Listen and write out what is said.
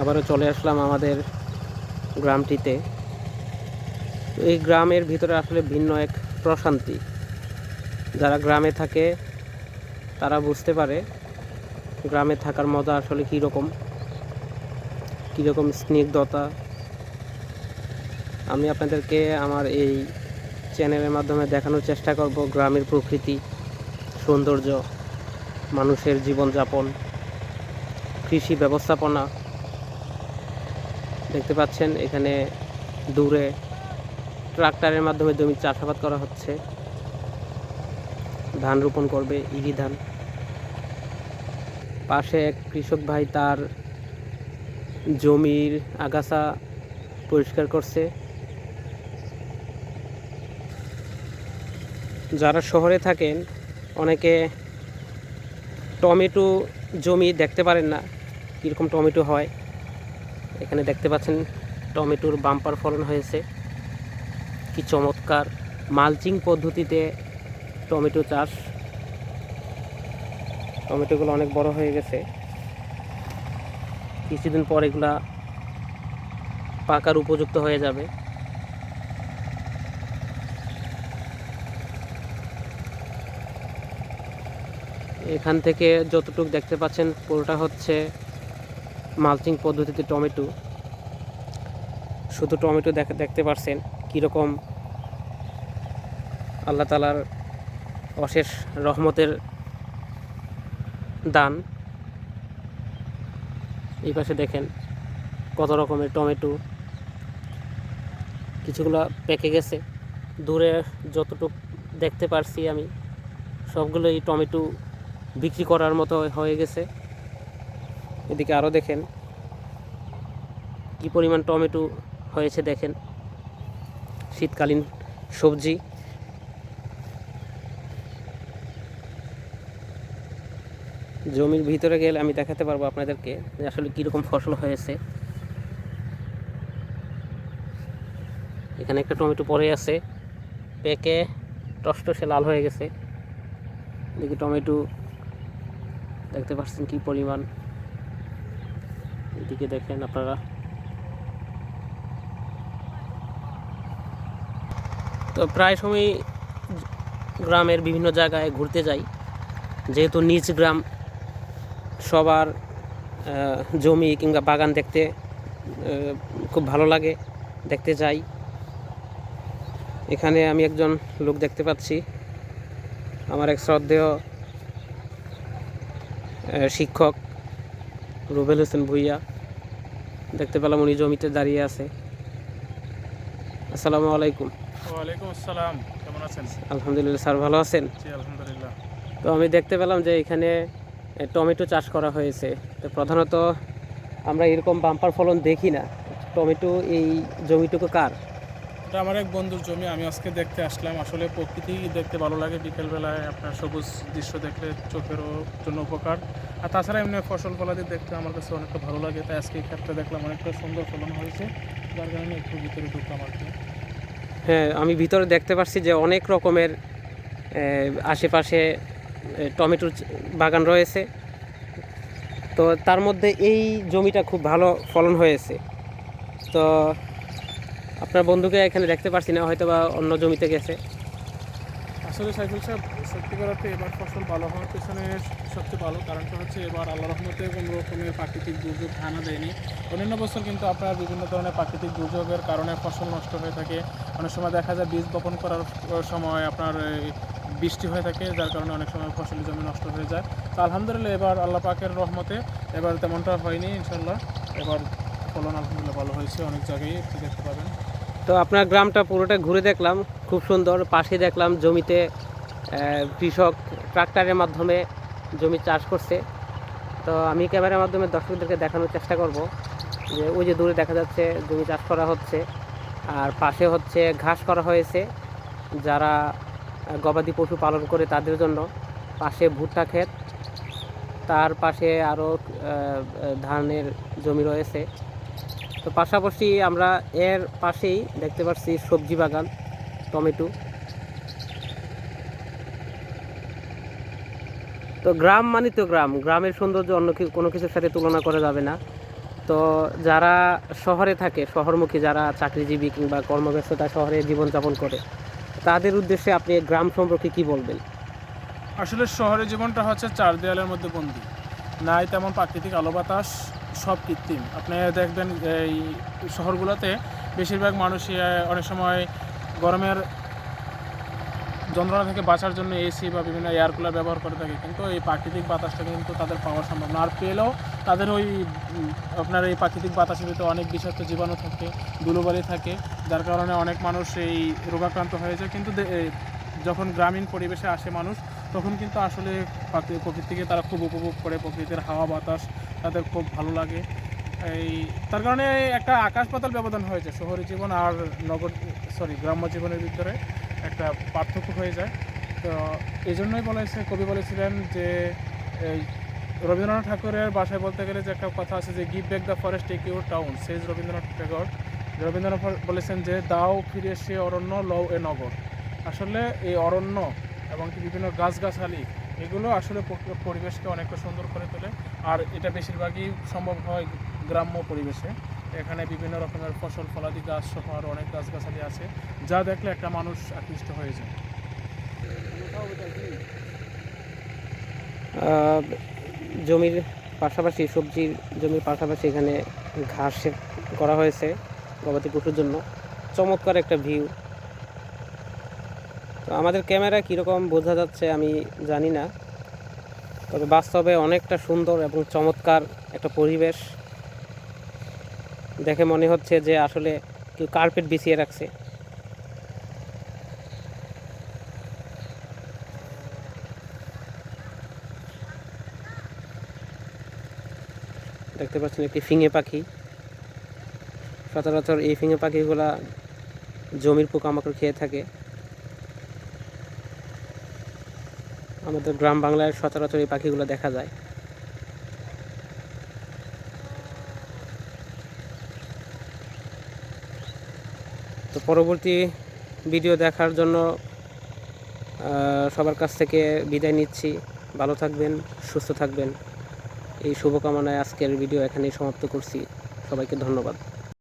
আবারও চলে আসলাম আমাদের গ্রামটিতে। এই গ্রামের ভিতরে আসলে ভিন্ন এক প্রশান্তি। যারা গ্রামে থাকে, তারা বুঝতে পারে গ্রামে থাকার মজা আসলে কীরকম কীরকম স্নিগ্ধতা। আমি আপনাদেরকে আমার এই চ্যানেলের মাধ্যমে দেখানোর চেষ্টা করব গ্রামের প্রকৃতি, সৌন্দর্য, মানুষের জীবনযাপন, কৃষি ব্যবস্থাপনা দেখতে পাচ্ছেন, এখানে দূরে ট্রাক্টরের মাধ্যমে জমি চাষাবাদ করা হচ্ছে। ধান রোপণ করবে ইরি ধান। পাশে এক কৃষক ভাই তার জমির আগাছা পরিষ্কার করছে। যারা শহরে থাকেন, অনেকে টমেটো জমি দেখতে পারেন না, কীরকম টমেটো হয়। এখানে দেখতে পাচ্ছেন টমেটোর বাম্পার ফলন হয়েছে। কি চমৎকার। মালচিং পদ্ধতিতে টমেটো চাষ। টমেটোগুলো অনেক বড় হয়ে গেছে। কিছুদিন পর এগুলা পাকার উপযুক্ত হয়ে যাবে। এখান থেকে যতটুকু দেখতে পাচ্ছেন পুরোটা হচ্ছে মালচিং পদ্ধতিতে টমেটো। শুধু টমেটো দেখা, দেখতে পারছেন কীরকম আল্লাহ তালার অশেষ রহমতের দান। এই পাশে দেখেন কত রকমের টমেটো। কিছুগুলো পেকে গেছে। দূরে যতটুকু দেখতে পারছি আমি, সবগুলোই টমেটো বিক্রি করার মতো হয়ে গেছে। এদিকে আরও দেখেন। কি পরিমাণ টমেটো হয়েছে দেখেন। শীতকালীন সবজি। জমির ভিতরে গেলে আমি দেখাতে পারব আপনাদেরকে যে আসলে কীরকম ফসল হয়েছে। এখানে একটা টমেটো পড়ে আছে। পেকে, টসটসে লাল হয়ে গেছে। এদিকে টমেটো, দেখতে পাচ্ছেন কি পরিমাণ। এদিকে দেখেন আপনারা। তো প্রায় সময় গ্রামের বিভিন্ন জায়গায় ঘুরতে যাই। যেহেতু নিজ গ্রাম, সবার জমি কিংবা বাগান দেখতে খুব ভালো লাগে, দেখতে যাই। এখানে আমি একজন লোক দেখতে পাচ্ছি। আমার এক শ্রদ্ধেয় শিক্ষক রুবেল হোসেন ভুইয়া। দেখতে পেলাম উনি জমিতে দাঁড়িয়ে আছে। আসসালামু আলাইকুম। ওয়ালাইকুম আসসালাম কেমন আছেন? আলহামদুলিল্লাহ স্যার ভালো আছেন? জি আলহামদুলিল্লাহ। তো আমি দেখতে পেলাম যে এখানে টমেটো চাষ করা হয়েছে। তো প্রধানত আমরা এরকম বাম্পার ফলন দেখি না। টমেটো এই জমিটুকু কার? এটা আমার এক বন্ধুর জমি, আমি আজকে দেখতে আসলাম। আসলে প্রকৃতি দেখতে ভালো লাগে বিকেলবেলায়, আপনার সবুজ দৃশ্য দেখলে চোখেরও জন্য উপকার। আর তাছাড়া এমনি ফসল ফলাদি দেখতে আমার কাছে অনেকটা ভালো লাগে, তাই আজকে এই ক্ষেত্রে দেখলাম, অনেকটা সুন্দর ফলন হয়েছে। যার কারণে একটু ভিতরে ঢুকলাম আর কি। হ্যাঁ আমি ভিতরে দেখতে পাচ্ছি যে অনেক রকমের আশেপাশে টমেটোর বাগান রয়েছে। তো তার মধ্যে এই জমিটা খুব ভালো ফলন হয়েছে। তো আপনার বন্ধুকে এখানে দেখতে পারছি না হয়তো বা অন্য জমিতে গেছে। আসলে সাইফুল সাহেব, সত্যি করাতে এবার ফসল ভালো হওয়ার পেছনে সবচেয়ে ভালো কারণটা হচ্ছে এবার আল্লাহ রহমতে কোনো রকমের প্রাকৃতিক দুর্যোগ হানা দেয়নি। অন্যান্য বছর কিন্তু আপনার বিভিন্ন ধরনের প্রাকৃতিক দুর্যোগের কারণে ফসল নষ্ট হয়ে থাকে। অনেক সময় দেখা যায় বীজ বপন করার সময় আপনার বৃষ্টি হয়ে থাকে, যার কারণে অনেক সময় ফসলের জমি নষ্ট হয়ে যায়। তো আলহামদুলিল্লাহ এবার আল্লাহ পাকের রহমতে এবার তেমনটা হয়নি ইনশাল্লাহ এবার ফলন আলহামদুলিল্লাহ ভালো হয়েছে, অনেক জায়গায় দেখতে পাবেন। তো আপনার গ্রামটা পুরোটা ঘুরে দেখলাম, খুব সুন্দর। পাশে দেখলাম জমিতে কৃষক ট্রাক্টরের মাধ্যমে জমি চাষ করছে। তো আমি ক্যামেরার মাধ্যমে দর্শকদেরকে দেখানোর চেষ্টা করব যে ওই যে দূরে দেখা যাচ্ছে জমি চাষ করা হচ্ছে। আর পাশে হচ্ছে ঘাস করা হয়েছে। যারা গবাদি পশু পালন করে তাদের জন্য পাশে ভুট্টা ক্ষেত। তার পাশে আরও ধানের জমি রয়েছে। তো পাশাপাশি আমরা এর পাশেই দেখতে পাচ্ছি সবজি বাগান, টমেটো। তো গ্রাম মানে তো গ্রাম, গ্রামের সৌন্দর্য অন্য কোনো কিছুর সাথে তুলনা করা যাবে না। তো যারা শহরে থাকে, শহরমুখী যারা চাকরিজীবী কিংবা কর্মব্যস্ততা শহরে জীবনযাপন করে, তাদের উদ্দেশ্যে আপনি গ্রাম সম্পর্কে কি বলবেন? আসলে শহরের জীবনটা হচ্ছে চার দেয়ালের মধ্যে বন্দি। নাই তেমন প্রাকৃতিক আলো বাতাস সব কৃত্রিম। আপনি দেখবেন, এই শহরগুলোতে বেশিরভাগ মানুষই অনেক সময় গরমের যন্ত্রণা থেকে বাঁচার জন্য এসি বা বিভিন্ন এয়ার কুলার ব্যবহার করে থাকে। কিন্তু এই প্রাকৃতিক বাতাসটা কিন্তু তাদের পাওয়া সম্ভব না। আর পেলেও তাদের ওই আপনার এই প্রাকৃতিক বাতাসের ভিতরে অনেক বিষাক্ত জীবাণু থাকে, ধুলোবালি থাকে, যার কারণে অনেক মানুষ এই রোগাক্রান্ত হয়ে যায়। কিন্তু যখন গ্রামীণ পরিবেশে আসে মানুষ, তখন কিন্তু আসলে প্রকৃতিকে তারা খুব উপভোগ করে। প্রকৃতির হাওয়া বাতাস তাদের খুব ভালো লাগে। এই, তার কারণে একটা আকাশ পাতাল ব্যবধান হয়েছে। শহরের জীবন আর নগর সরি গ্রাম্য জীবনের ভিতরে একটা পার্থক্য হয়ে যায়। তো এই জন্যই বলেছে কবি বলেছিলেন যে, এই রবীন্দ্রনাথ ঠাকুরের বাসায় বলতে গেলে যে একটা কথা আছে যে give back the forest take your town says Rabindranath Thakur. Rabindranath বলেছেন যে, দাও, ফিরে সে অরণ্য, লও এ নগর। আসলে এই অরণ্য এবং বিভিন্ন গাছগাছালি এগুলো আসলে পরিবেশকে অনেকটা সুন্দর করে তোলে। আর এটা বেশিরভাগই সম্ভব হয় গ্রাম্য পরিবেশে। এখানে বিভিন্ন রকমের ফসল, ফলাদি গাছ সহ আরও অনেক গাছগাছালি আছে, যা দেখলে একটা মানুষ আকৃষ্ট হয়ে যায়। জমির পাশাপাশি, সবজির জমির পাশাপাশি এখানে ঘাস করা হয়েছে গবাদি পশুর জন্য। চমৎকার একটা ভিউ। তো আমাদের ক্যামেরা কীরকম বোঝা যাচ্ছে আমি জানি না। তবে বাস্তবে অনেকটা সুন্দর এবং চমৎকার একটা পরিবেশ। দেখে মনে হচ্ছে যে আসলে কেউ কার্পেট বিছিয়ে রাখছে। দেখতে পাচ্ছেন একটি ফিঙে পাখি। সচরাচর এই ফিঙে পাখিগুলা জমির পোকামাকড় খেয়ে থাকে। আমাদের গ্রাম বাংলায় সচরাচর এই পাখিগুলো দেখা যায়। তো পরবর্তী ভিডিও দেখার জন্য সবার কাছ থেকে বিদায় নিচ্ছি। ভালো থাকবেন, সুস্থ থাকবেন। এই শুভকামনায় আজকের ভিডিও এখানেই সমাপ্ত করছি। সবাইকে ধন্যবাদ।